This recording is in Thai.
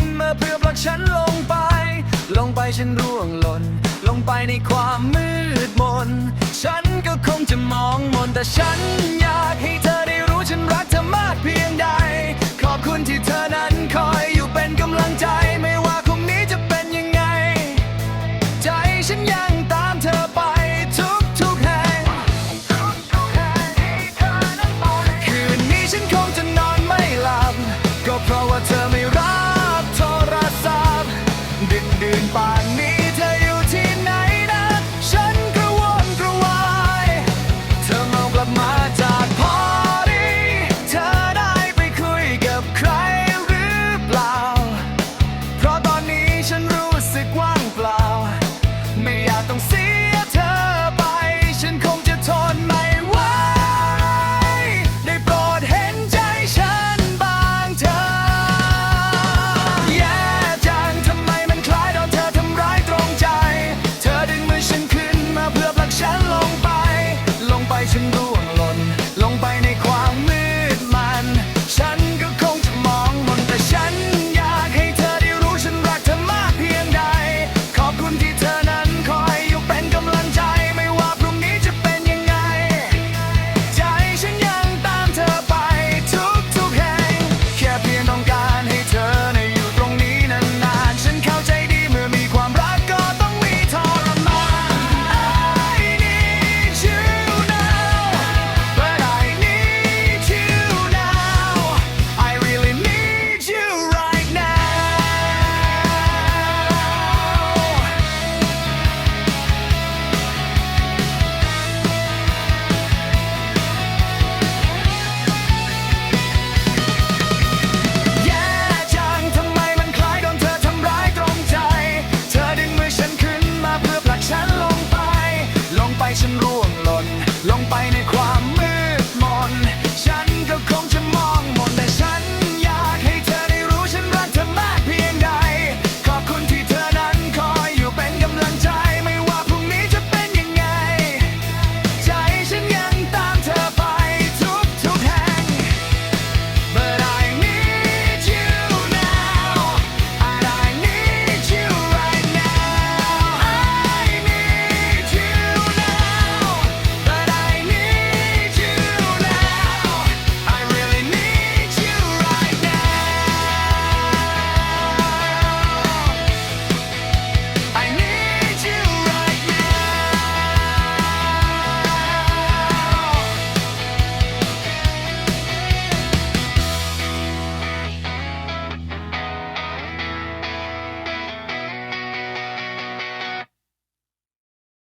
นมาเพื่อปลักฉันลงไป ลงไปฉันร่วงหล่น ลงไปในความมืดมน ฉันก็คงจะมองมนแต่ฉันอยากให้เธอได้รู้ฉันรักเธอมากเพียงใด ขอบคุณที่เธอนั้นคอยอยู่เป็นกำลังใจ ไม่ว่าคงนี้จะเป็นยังไง ใจฉันยัง ดื่นป่านนี้ it